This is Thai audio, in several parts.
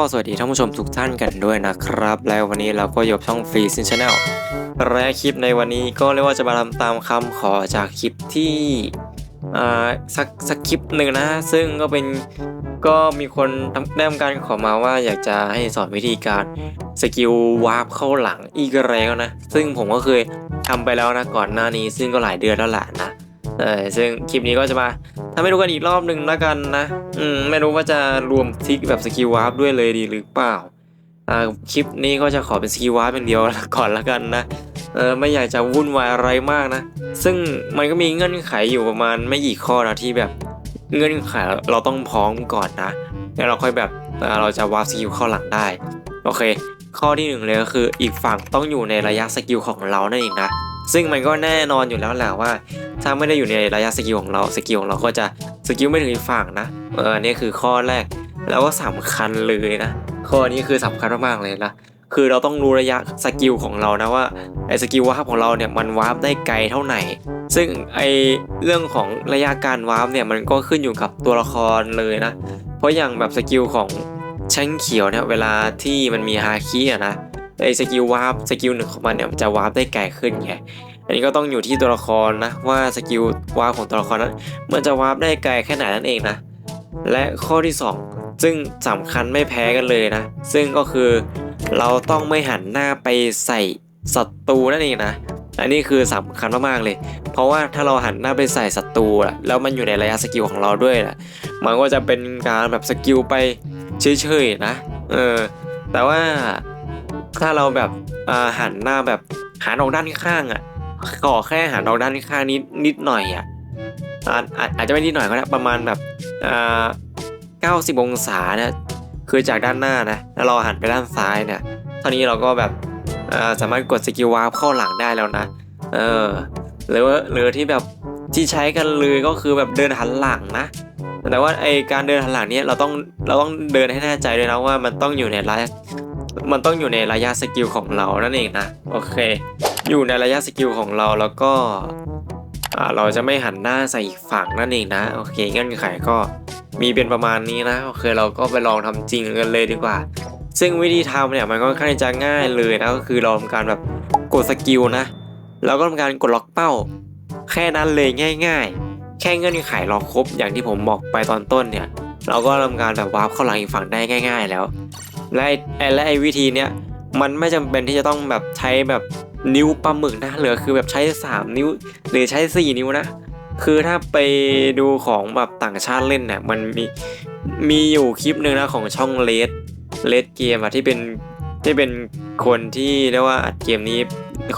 ก็สวัสดีท่านผู้ชมทุกท่านกันด้วยนะครับ แล้ววันนี้เราก็อยู่กับช่องฟรีซินชาแนลและคลิปในวันนี้ก็เรียกว่าจะมาทำตามคำขอจากคลิปที่อ่าสักสักคลิปหนึ่งนะ ซึ่งก็เป็นก็มีคนทำได้ทำการขอมาว่าอยากจะให้สอนวิธีการสกิลวาร์ปเข้าหลังอีกแล้วนะ ซึ่งผมก็เคยทำไปแล้วนะก่อนหน้านี้ ซึ่งก็หลายเดือนแล้วแหละนะ เออซึ่งคลิปนี้ก็จะมาทำให้ดูกันอีกรอบหนึ่งแล้วกันนะ อืม ไม่รู้ว่าจะรวมทิกแบบสกิลวาร์ปด้วยเลยดีหรือเปล่า อ่า คลิปนี้ก็จะขอเป็นสกิลวาร์ปอย่างเดียวก่อนละกันนะ เออ ไม่อยากจะวุ่นวายอะไรมากนะ ซึ่งมันก็มีเงื่อนไขอยู่ประมาณไม่กี่ข้อนะที่แบบเงื่อนไขเราต้องพร้อมก่อนนะแล้วเราค่อยแบบเอ่อเราจะวาร์ปสกิลเข้าหลังได้ โอเค ข้อที่หนึ่งเลยก็คืออีกฝั่งต้องอยู่ในระยะสกิลของเรานั่นเองนะ ซึ่งมันก็แน่นอนอยู่แล้วแหละว่า ถ้าไม่ได้อยู่ในระยะสกิลของเราสกิลของเราก็จะสกิลไม่ถึงอีกฝั่งนะเออนี่คือข้อแรก แล้วก็สำคัญเลยนะข้อนี้คือสำคัญมากๆเลยนะคือเราต้องรู้ระยะสกิลของเรานะว่าไอ้สกิลวาร์ปของเราเนี่ยมันวาร์ปได้ไกลเท่าไหร่ซึ่งไอ้เรื่องของระยะการวาร์ปเนี่ยมันก็ขึ้นอยู่กับตัวละครเลยนะ เพราะอย่างแบบสกิลของแช่งเขียวเนี่ยเวลาที่มันมีฮาคิอะนะ ไอ้สกิลวาร์ปสกิลหนึ่งของมันเนี่ยจะวาร์ปได้ไกลขึ้นไงอันนี้ก็ต้องอยู่ที่ตัวละครนะว่าสกิลวาร์ปของตัวละครนั้นมันจะวาร์ปได้ไกลแค่ไหนนั่นเองนะและข้อที่ 2 ซึ่งสำคัญไม่แพ้กันเลยนะ ซึ่งก็คือเราต้องไม่หันหน้าไปใส่ศัตรูนั่นเองนะอันนี้คือสำคัญมากๆเลย เพราะว่าถ้าเราหันหน้าไปใส่ศัตรูอะแล้วมันอยู่ในระยะสกิลของเราด้วยนะมันก็จะเป็นการแบบสกิลไปเฉยๆนะ เออ แต่ว่า ถ้าเราแบบหันหน้าแบบหันออกด้านข้างอะขอแค่หันออกด้านข้างนิดนิดหน่อยอะอาอาจจะไม่นิดหน่อยก็ได้ประมาณแบบอ่า90องศาเนี่ยคือจากด้านหน้านะแล้วเราหันไปด้านซ้ายเนี่ยเท่านี้เราก็แบบสามารถกดสกิลวาร์ปเข้าหลังได้แล้วนะเออหรือว่าหรือที่แบบที่ใช้กันเลยก็คือแบบเดินหันหลังนะแต่ว่าไอการเดินหันหลังเนี้ยเราต้องเราต้องเดินให้แน่ใจด้วยนะว่ามันต้องอยู่ในระยะ มันต้องอยู่ในระยะสกิลของเรานั่นเองนะโอเค อยู่ในระยะสกิลของเราแล้วก็เราจะไม่หันหน้าใส่อีกฝั่งนั่นเองนะโอเคเงื่อนไขก็มีเป็นประมาณนี้นะโอเคเราก็ไปลองทำจริงกันเลยดีกว่า ซึ่งวิธีทำเนี่ยมันก็ค่อนข้างจะง่ายเลยนะก็คือเราทำการแบบกดสกิลนะแล้วก็ทำการกดล็อกเป้า แค่นั้นเลยง่าย ๆ แค่เงื่อนไขเราครบอย่างที่ผมบอกไปตอนต้นเนี่ย เราก็ทำการแบบวาร์ปเข้าหลังอีกฝั่งได้ง่าย ๆ แล้ว และไอ้และไอ้วิธีเนี้ยมันไม่จำเป็นที่จะต้องแบบใช้แบบนิ้วปลาหมึกนะเหลือคือแบบใช้ 3 นิ้ว หรือใช้ 4 นิ้วนะ คือถ้าไปดูของแบบต่างชาติเล่นเนี่ยมันมีมีอยู่คลิปหนึ่งนะของช่องเลดเลดเกมอะที่เป็นที่เป็นคนที่เรียกว่าอัดเกมนี้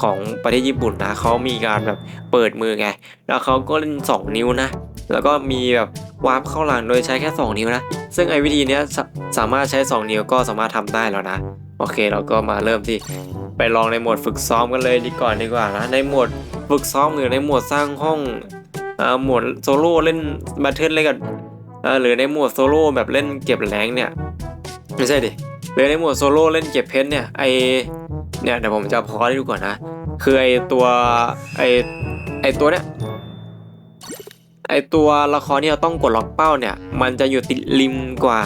ของประเทศญี่ปุ่นนะเขามีการแบบเปิดมือไง แล้วเขาก็เล่น 2 นิ้วนะ แล้วก็มีแบบวาร์ปเข้าหลังโดยใช้แค่ 2 นิ้วนะ ซึ่งไอ้วิธีนี้สาสามารถใช้ 2 นิ้วก็สามารถทำได้แล้วนะ โอเคเราก็มาเริ่มที่ไปลองในโหมดฝึกซ้อมกันเลยดีก่อนดีกว่านะ ในโหมดฝึกซ้อมหรือในโหมดสร้างห้องอ่าโหมดโซโล่เล่นแบทเทิลเล่นกับอ่าหรือในโหมดโซโล่แบบเล่นเก็บแรงเนี่ยไม่ใช่ดิหรือในโหมดโซโล่เล่นเก็บเพชรเนี่ยไอเนี่ยเดี๋ยวผมจะพอให้ดูก่อนนะ คือไอตัวไอไอตัวเนี้ย ไอตัวละครที่เราต้องกดล็อกเป้าเนี่ย มันจะอยู่ติดริมกว่า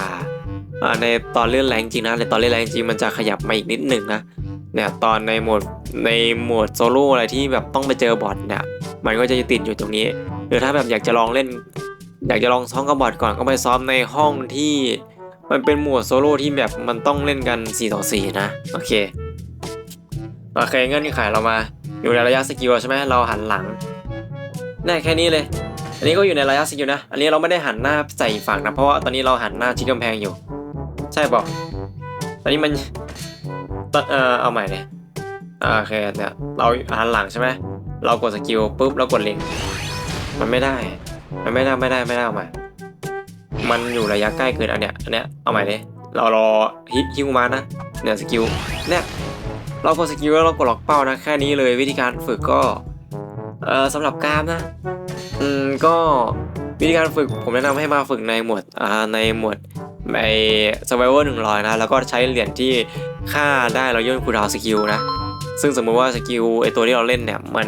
ในตอนเล่นแรงจริงนะในตอนเล่นแรงจริงมันจะขยับมาอีกนิดหนึ่งนะเนี่ยตอนในโหมดในโหมดโซโล่อะไรที่แบบต้องไปเจอบอทเนี่ยมันก็จะติดอยู่ตรงนี้หรือถ้าแบบอยากจะลองเล่น อยากจะลองซ้อมกับบอทก่อนก็ไปซ้อมในห้องที่มันเป็นหมวดโซโล่ที่แบบมันต้องเล่นกัน4ต่อ4นะโอเคโอเคเงื่อนไขเรามา อยู่ในระยะสกิลใช่ไหมเราหันหลังแน่แค่นี้เลย อันนี้ก็อยู่ในระยะสกิลนะ อันนี้เราไม่ได้หันหน้าใส่ฝั่งนะ เพราะว่าตอนนี้เราหันหน้าชิดกำแพงอยู่ ใช่ปะตอนนี้มันตอนเออเอาใหม่เลยอ่าโอเคเนี่ยเราหันหลังใช่ไหมเรากดสกิลปุ๊บเรากดเล็งมันไม่ได้ มันไม่ได้ไม่ได้ไม่ได้เอาใหม่ มันอยู่ระยะใกล้เกินอันเนี้ยอันเนี้ยเอาใหม่เลยเรารอฮิตฮิวมานะเนี่ยสกิลเนี่ยเรากดสกิลแล้วเรากดล็อกเป้านะแค่นี้เลยวิธีการฝึกก็เออสำหรับกรามนะ อืมก็วิธีการฝึกผมแนะนำให้มาฝึกในหมวดอ่าในหมวดใน survivor หนึ่งร้อยนะ แล้วก็ใช้เหรียญที่ค่าได้เราย่นคูดาวสกิลนะ ซึ่งสมมุติว่าสกิลไอตัวที่เราเล่นเนี่ยมัน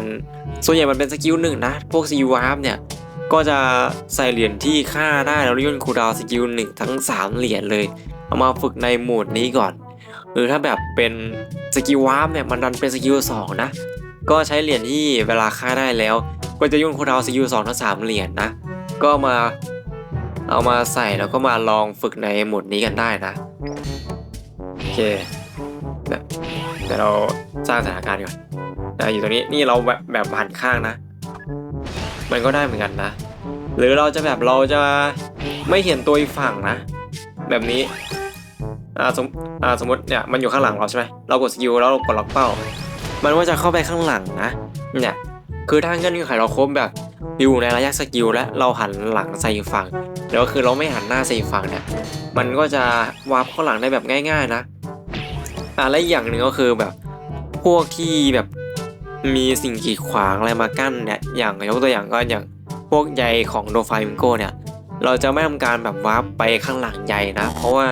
ส่วนใหญ่มันเป็นสกิลหนึ่งนะ พวกสกิลวาร์ปเนี่ยก็จะใส่เหรียญที่ค่าได้แล้วย่นคูดาวสกิลหนึ่งทั้ง 3 เหรียญเลย เอามาฝึกในโหมดนี้ก่อน หรือถ้าแบบเป็นสกิลวาร์ปเนี่ยมันดันเป็นสกิลสองนะ ก็ใช้เหรียญที่เวลาฆ่าได้แล้ว ก็จะยุ่งคุณเอาสกิลสองทั้งสามเหรียญนะ ก็มาเอามาใส่แล้วก็มาลองฝึกในโหมดนี้กันได้นะ โอเคเดี๋ยวเดี๋ยวเราสร้างสถานการณ์ก่อนอะอยู่ตรงนี้นี่เราแบบแบบหันข้างนะ มันก็ได้เหมือนกันนะ หรือเราจะแบบเราจะไม่เห็นตัวอีกฝั่งนะ แบบนี้อ่าสมอ่าสมมติเนี่ยมันอยู่ข้างหลังเราใช่ไหมเรากดสกิลแล้วเรากดล็อกเป้า มันก็จะเข้าไปข้างหลังนะเนี่ย คือถ้าเงื่อนไขเราครบแบบอยู่ในระยะสกิลและเราหันหลังใส่ฝั่งแล้วคือเราไม่หันหน้าใส่ฝั่งเนี่ยมันก็จะวาร์ปเข้าหลังได้แบบง่าย ๆนะอะและอย่างหนึ่งก็คือแบบพวกที่แบบมีสิ่งกีดขวางอะไรมากั้นเนี่ยอย่างยกตัวอย่างก็อย่างพวกใยของโดฟามิงโกเนี่ยเราจะไม่ทำการแบบวาร์ปไปข้างหลังใยนะ เพราะว่า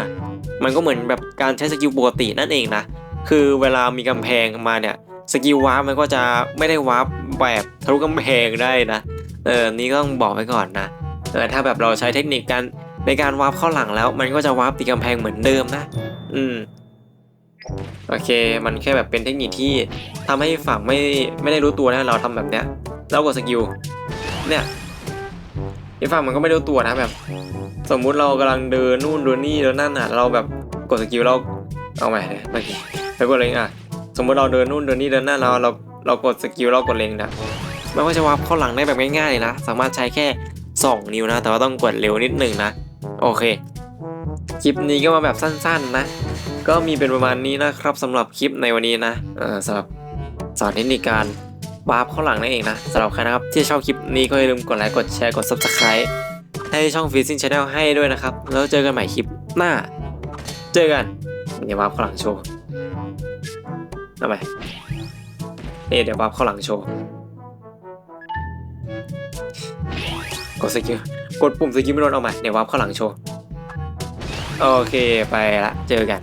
มันก็เหมือนแบบการใช้สกิลปกตินั่นเองนะคือเวลามีกำแพงมาเนี่ยสกิลวาร์ปมันก็จะไม่ได้วาร์ป แบบทะลุกำแพงได้นะ เออนี่ก็ต้องบอกไว้ก่อนนะเออถ้าแบบเราใช้เทคนิคการในการวาร์ปเข้าหลังแล้ว มันก็จะวาร์ปติดกำแพงเหมือนเดิมนะ อืมโอเค มันแค่แบบเป็นเทคนิคที่ทำให้ฝั่งไม่ไม่ได้รู้ตัวนะเราทำแบบเนี้ยเรากดสกิลเนี่ยอีกฝั่งมันก็ไม่รู้ตัวนะแบบ สมมุติเรากำลังเดินนู่นเดินนี่เดินนั่นอะ เราแบบกดสกิลเราเอาใหม่เลยเมื่อกี้แล้วกดเล็งอะสมมติเราเดินนู่นเดินนี่เดินหน้าเราเรา เรากดสกิลเรากดเล็งนะมันก็จะวาร์ปเข้าหลังได้แบบง่ายๆเลยนะ สามารถใช้แค่ 2 นิ้วนะ แต่ว่าต้องกดเร็วนิดหนึ่งนะ โอเค คลิปนี้ก็มาแบบสั้นๆนะ ก็มีเป็นประมาณนี้นะครับสำหรับคลิปในวันนี้นะสำหรับสอนเทคนิคการวาร์ปเข้าหลังนั่นเองนะสำหรับใครนะครับที่ชอบคลิปนี้ก็อย่าลืมกดไลค์กดแชร์กด subscribe ให้ช่องฟิซิ่งชาแนลให้ด้วยนะครับ แล้วเจอกันใหม่คลิปหน้า เจอกันเดี๋ยววาร์ปเข้าหลังโชว์ทำไม เอะเดี๋ยววับเข้าหลังโชว์ กดสกิล กดปุ่มสกิลไม่โดนเอาใหม่เดี๋ยววับเข้าหลังโชว์ โอเคไปละ เจอกัน